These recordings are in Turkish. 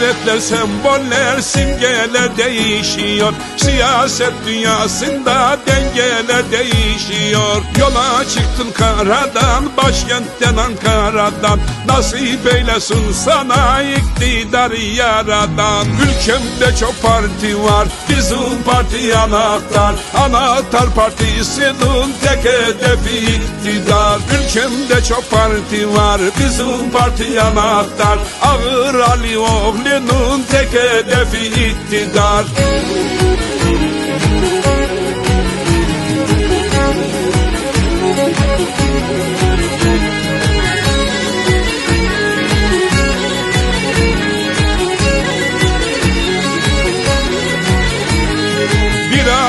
İşaretler, semboller, simgeler değişiyor. Siyaset dünyasında dengeler değişiyor. Yola çıktın karadan, başkentten Ankara'dan. Nasip eylesin sana iktidar yaradan. Ülkemde çok parti var, bizim parti anahtar. Anahtar partisinin tek hedefi iktidar. Ülkemde çok parti var, bizim parti anahtar. Ağır Ali oğlunun tek hedefi iktidar.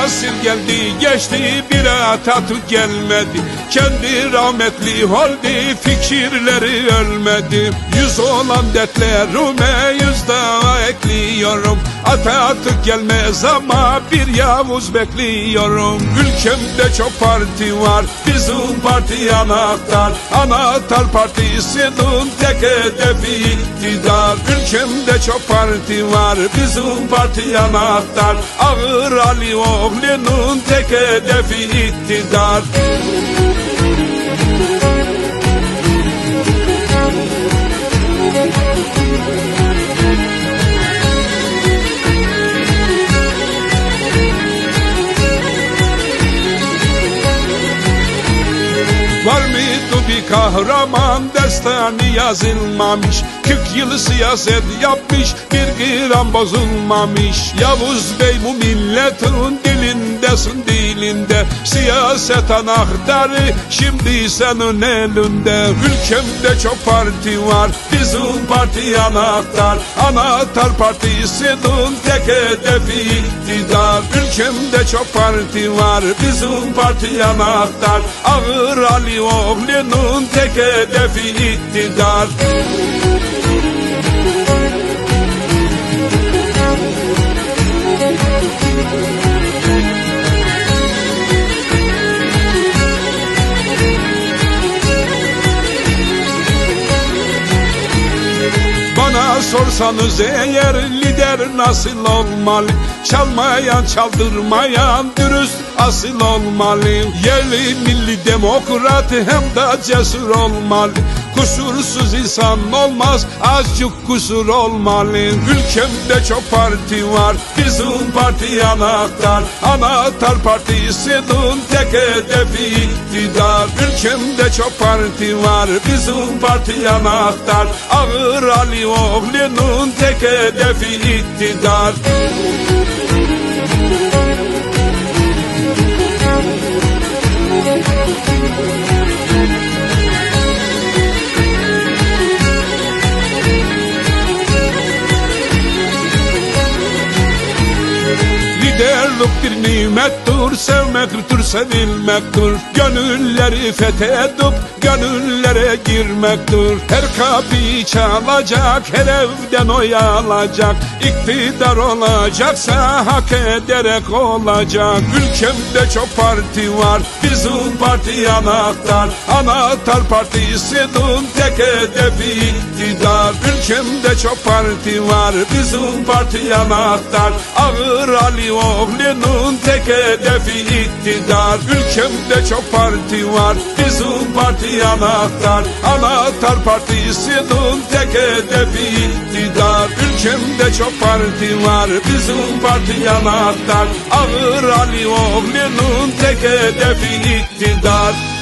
Asil geldi geçti bir Atatürk gelmedi. Kendi rahmetli oldu fikirleri ölmedi. Yüz olan dertlerime yüz daha ekliyorum. Atatürk gelmez ama bir Yavuz bekliyorum. Ülkemde çok parti var bizim parti anahtar. Anahtar partisinin tek hedefi iktidar. Ülkemde çok parti var bizim parti anahtar. Ağır Ali oğlunun tek hedefi iktidar kahraman destanı yazılmamış 40 yıl siyaset yapmış bir gram bozulmamış. Yavuz Bey bu milletin dilindesin dilinde Siyaset anahtarı şimdi senin elinde Ülkemde çok parti var. Bizim parti anahtar Anahtar partisinin tek hedefi iktidar. Ülkemde çok parti var bizim parti anahtar. Ağır Ali oğlunun tek hedefi iktidar sorsanız eğer lider nasıl olmalı? Çalmayan çaldırmayan dürüst asıl olmalı. Yerli milli demokrat hem de cesur olmalı. Kusursuz insan olmaz azıcık kusur olmalı. Ülkemde çok parti var bizim parti anahtar. Anahtar partisinin tek hedefi iktidar. Ülkemde çok parti var bizim parti anahtar. Ağır Ali oğlunun tek hedefi iktidar Liderlik bir nimettir, sevmektir, sevilmektir. Gönülleri fethedip gönüllere girmektir. Her kapıyı çalacak, her evden oy alacak. İktidar olacaksa hak ederek olacak. Ülkemde çok parti var, bizim parti anahtar. Anahtar partisinin tek hedefi iktidar. Ülkemde çok parti var, bizim parti anahtar. Ağır Ali oğlunun tek hedefi iktidar. Ülkemde çok parti var. Bizim parti anahtar. Anahtar partisinin tek hedefi iktidar. Ülkemde çok parti var. Bizim parti anahtar. Ağır Ali oğlunun tek hedefi iktidar